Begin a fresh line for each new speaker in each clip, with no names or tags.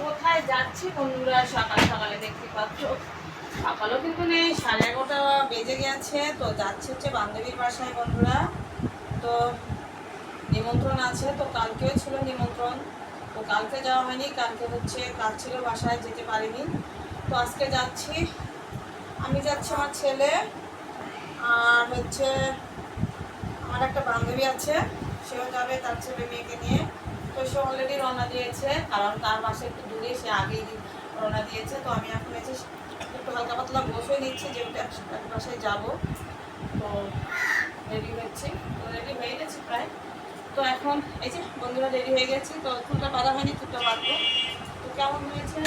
কোথায় যাচ্ছি বন্ধুরা? সকাল সকালে দেখতে পাচ্ছ। সকালও কিন্তু নেই, সাড়ে এগারোটা বেজে গেছে। তো যাচ্ছে হচ্ছে বান্ধবীর বাসায় বন্ধুরা। তো নিমন্ত্রণ আছে, তো কালকেও ছিল নিমন্ত্রণ। তো কালকে যাওয়া হয়নি, কালকে হচ্ছে কাজ ছিল বাসায়, যেতে পারিনি। তো আজকে যাচ্ছি। আমি যাচ্ছি আমার ছেলে, আর হচ্ছে আমার একটা বান্ধবী আছে। সেও যাবে তার ছেলে মেয়েকে নিয়ে। তো সে অলরেডি রওনা দিয়েছে, কারণ তার বাসা একটু দূরে, সে আগেই রওনা দিয়েছে। তো আমি এখন এসে একটু হালকা পাতলা বসে নিচ্ছি যেহেতু এক বাসায় যাব। তো রেডি হচ্ছি, তো রেডি হয়ে গেছি প্রায়। তো এখন এই যে বন্ধুরা রেডি হয়ে গেছি, তো চুলটা বাঁধা হয়নি চুলটা বাঁধবো। তো কেমন হয়েছে?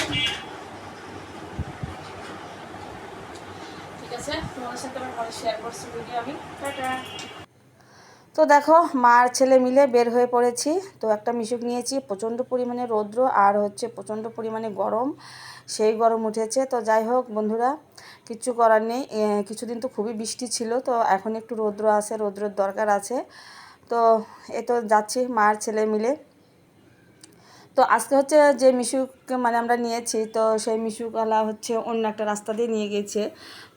ঠিক আছে, তোমাদের সাথে আমার পরে শেয়ার করছি ভিডিও আমি। টাটা। তো দেখো, মা আর ছেলে মিলে বের হয়ে পড়েছি। তো একটা মিশুক নিয়েছি, প্রচণ্ড পরিমাণে রৌদ্র আর হচ্ছে প্রচণ্ড পরিমাণে গরম। সেই গরম উঠেছে। তো যাই হোক বন্ধুরা, কিছু করার নেই। কিছুদিন তো খুবই বৃষ্টি ছিল, তো এখন একটু রৌদ্র আছে, রৌদ্রের দরকার আছে। তো এ তো যাচ্ছি মা আর ছেলে মিলে। তো আজকে হচ্ছে যে মিশুকে মানে আমরা নিয়েছি, তো সেই মিশুকালা হচ্ছে অন্য একটা রাস্তা দিয়ে নিয়ে গেছে।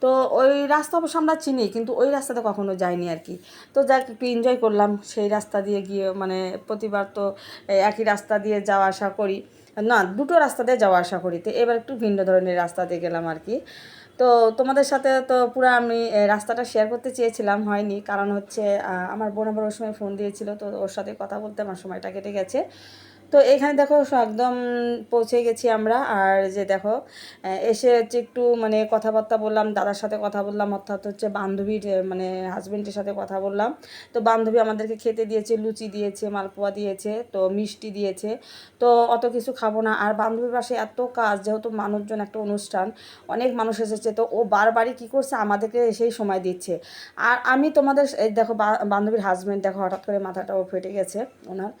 তো ওই রাস্তা অবশ্য আমরা চিনি, কিন্তু ওই রাস্তাতে কখনো যাইনি আর কি। তো যাক, একটু এনজয় করলাম সেই রাস্তা দিয়ে গিয়ে মানে প্রতিবার তো একই রাস্তা দিয়ে যাওয়া আসা করি। না, দুটো রাস্তা দিয়ে যাওয়া আসা করি। তো এবার একটু ভিন্ন ধরনের রাস্তা দিয়ে গেলাম আর কি। তো তোমাদের সাথে তো পুরো আমি রাস্তাটা শেয়ার করতে চেয়েছিলাম, হয়নি। কারণ হচ্ছে আমার বোন আবার ওর সময় ফোন দিয়েছিল, তো ওর সাথে কথা বলতে আমার সময়টা কেটে গেছে। তো এখানে দেখো একদম পৌঁছে গেছি আমরা। আর যে দেখো এসে হচ্ছে একটু মানে কথাবার্তা বললাম, দাদার সাথে কথা বললাম, অর্থাৎ হচ্ছে বান্ধবীর মানে হাজব্যান্ডের সাথে কথা বললাম। তো বান্ধবী আমাদেরকে খেতে দিয়েছে, লুচি দিয়েছে, মালপোয়া দিয়েছে, তো মিষ্টি দিয়েছে। তো অত কিছু খাব না। আর বান্ধবীর পাশে এত কাজ, যেহেতু মানুষজন একটা অনুষ্ঠান, অনেক মানুষ এসেছে, তো ও বারবারই কী করছে, আমাদেরকে সেই সময় দিচ্ছে। আর আমি তোমাদের দেখো বান্ধবীর হাজবেন্ড দেখো, হঠাৎ করে মাথাটাও ফেটে গেছে ওনার।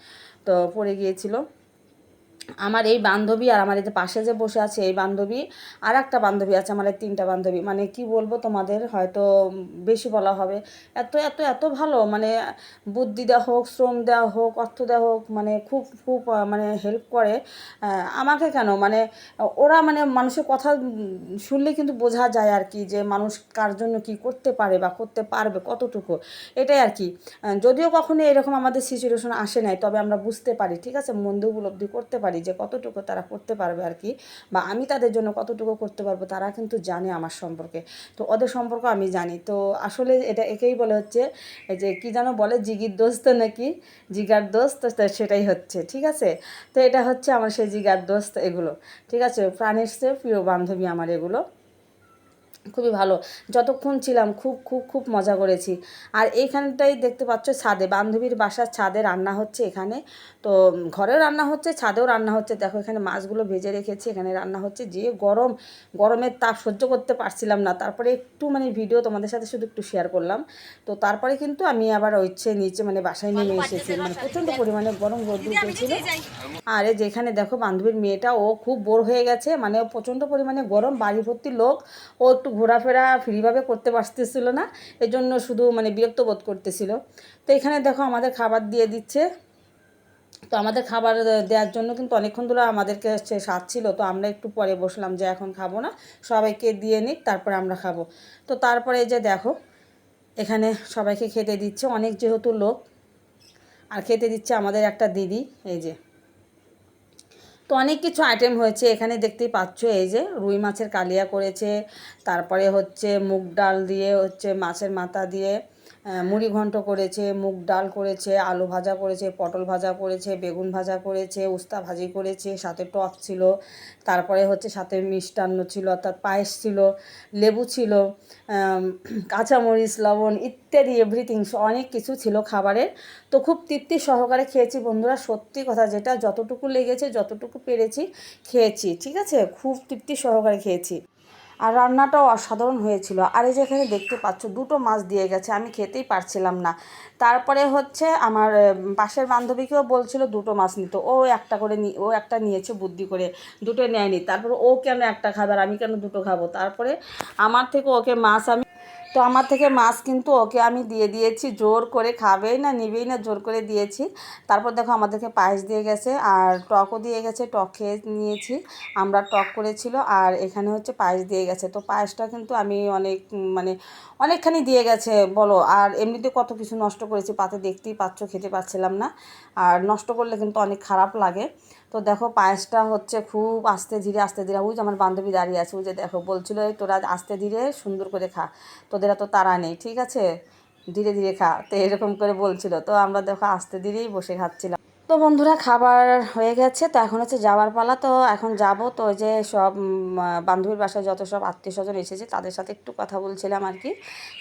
তো পড়ে গিয়েছিল। আমার এই বান্ধবী আর আমার এই যে পাশে যে বসে আছে, এই বান্ধবী আর একটা বান্ধবী আছে আমার এই তিনটা বান্ধবী। মানে কি বলব তোমাদের, হয়তো বেশি বলা হবে। এত এত এত ভালো মানে বুদ্ধি দেওয়া হোক, শ্রম দেওয়া হোক, অর্থ দেওয়া হোক মানে খুব খুব মানে হেল্প করে। আমাকে কেন? মানে ওরা মানে মানুষের কথা শুনলে কিন্তু বোঝা যায় আর কি যে মানুষ কার জন্য কি করতে পারে বা করতে পারবে, কতটুকু। এটাই আর কি। যদিও কখনো এরকম আমাদের সিচুয়েশন আসে নাই, তবে আমরা বুঝতে পারি, ঠিক আছে? মন্দ উপলব্ধি করতে পারি। যে কতটুকু তারা করতে পারবে আর কি বা আমি তাদের জন্য কতটুকু করতে পারব তারা কিন্তু জানে আমার সম্পর্কে। তো ওদের সম্পর্ক আমি জানি। তো আসলে এটা একেই বলে হচ্ছে যে কি যেন বলে, জিগির দোস্ত নাকি? জিগার দোস্ত সেটাই হচ্ছে, ঠিক আছে? তো এটা হচ্ছে আমার সেই জিগার দোস্ত এগুলো, ঠিক আছে? প্রাণের সে প্রিয় বান্ধবী আমার এগুলো। খুবই ভালো। যতক্ষণ ছিলাম খুব খুব খুব মজা করেছি। আর এইখানটাই দেখতে পাচ্ছ ছাদে বান্ধবীর বাসার ছাদে রান্না হচ্ছে এখানে। তো ঘরেও রান্না হচ্ছে ছাদেও রান্না হচ্ছে। দেখো এখানে মাছগুলো ভেজে রেখেছি এখানে রান্না হচ্ছে। যে গরম গরমের তাপ সহ্য করতে পারছিলাম না। তারপরে একটু মানে ভিডিও তোমাদের সাথে শুধু একটু শেয়ার করলাম। তো তারপরে কিন্তু আমি আবার হচ্ছে নিচে মানে বাসায় নেমে এসেছি। মানে প্রচণ্ড পরিমাণে গরম রোদ উঠেছিল। আর যেখানে দেখো বান্ধবীর মেয়েটা ও খুব বোর হয়ে গেছে। মানে ও প্রচণ্ড পরিমাণে গরম বাড়ি ভর্তি লোক। ও একটু ঘোরাফেরা ফ্রিভাবে করতে পারতেছিল না এই জন্য শুধু মানে বিরক্ত বোধ করতেছিল। তো এখানে দেখো আমাদের খাবার দিয়ে দিচ্ছে। তো আমাদের খাবার দেওয়ার জন্য কিন্তু অনেকক্ষণ ধরে আমাদেরকে হচ্ছে স্বাদ ছিল। তো আমরা একটু পরে বসলাম যে এখন খাব না, সবাইকে দিয়ে নিক, তারপরে আমরা খাব। তো তারপরে যে দেখো, এখানে সবাইকে খেতে দিচ্ছে। অনেক যেহেতু লোক, আর খেতে দিচ্ছে আমাদের একটা দিদি, এই যে। তো অনেক কিছু আইটেম হয়েছে। এখানে দেখতেই পাচ্ছ এই যে রুই মাছের কালিয়া করেছে, তারপরে হচ্ছে মুগ ডাল দিয়ে, হচ্ছে মাছের মাথা দিয়ে মুড়ি ঘন্ট করেছে, মুগ ডাল করেছে, আলু ভাজা করেছে, পটল ভাজা করেছে, বেগুন ভাজা করেছে, উস্তা ভাজি করেছে, সাথে টক ছিল, তারপরে হচ্ছে সাথে মিষ্টান্ন ছিল, অর্থাৎ পায়েস ছিল, লেবু ছিল কাঁচামরিচ, লবণ ইত্যাদি এভরিথিং অনেক কিছু ছিল খাবারের। তো খুব তৃপ্তি সহকারে খেয়েছি বন্ধুরা, সত্যি কথা যেটা যতটুকু লেগেছে, যতটুকু পেরেছি, খেয়েছি, ঠিক আছে? খুব তৃপ্তি সহকারে খেয়েছি। আর রান্নাটাও অসাধারণ হয়েছিল। আর এই যেখানে দেখতে পাচ্ছ, দুটো মাছ দিয়ে গেছে, আমি খেতেই পারছিলাম না। তারপরে হচ্ছে আমার পাশের বান্ধবীকেও বলছিল দুটো মাছ নিতে। ও একটা করে নি, ও একটা নিয়েছে বুদ্ধি করে, দুটো নেয়নি। তারপর ও কেন একটা খাবার, আমি কেন দুটো খাব? তারপরে আমার থেকে ওকে মাছ আমি তো আমার থেকে মাছ কিন্তু ওকে আমি দিয়ে দিয়েছি। জোর করে খাবেই না, নিবেই না, জোর করে দিয়েছি। তারপর দেখো আমাদেরকে পায়েস দিয়ে গেছে আর টকও দিয়ে গেছে, টক খেয়ে নিয়েছি। আমরা টক করেছিল আর এখানে হচ্ছে পায়েস দিয়ে গেছে। তো পায়েসটা কিন্তু আমি অনেক মানে অনেকখানি দিয়ে গেছে বলো। আর এমনিতে কত কিছু নষ্ট করেছি, পাতে দেখতেই পাচ্ছ, খেতে পাচ্ছিলাম না। আর নষ্ট করলে কিন্তু অনেক খারাপ লাগে। তো দেখো পায়েসটা হচ্ছে খুব আস্তে ধীরে আস্তে ধীরে, ওই যে আমার বান্ধবী দাঁড়িয়ে আছে, ওই যে দেখো বলছিল, "এই তোরা আস্তে ধীরে সুন্দর করে খা, তোদের তো তারা নেই, ঠিক আছে? ধীরে ধীরে খা। তো এরকম করে বলছিল। তো আমরা দেখো আস্তে ধীরেই বসে খাচ্ছিলাম। তো বন্ধুরা, খাবার হয়ে গেছে, তো এখন হচ্ছে যাওয়ার পালা। তো এখন যাব, তো যে সব বান্ধবীর বাসায় যত সব আত্মীয় স্বজন এসেছে, তাদের সাথে একটু কথা বলছিলাম আর কি।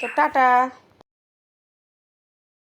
তো টাটা!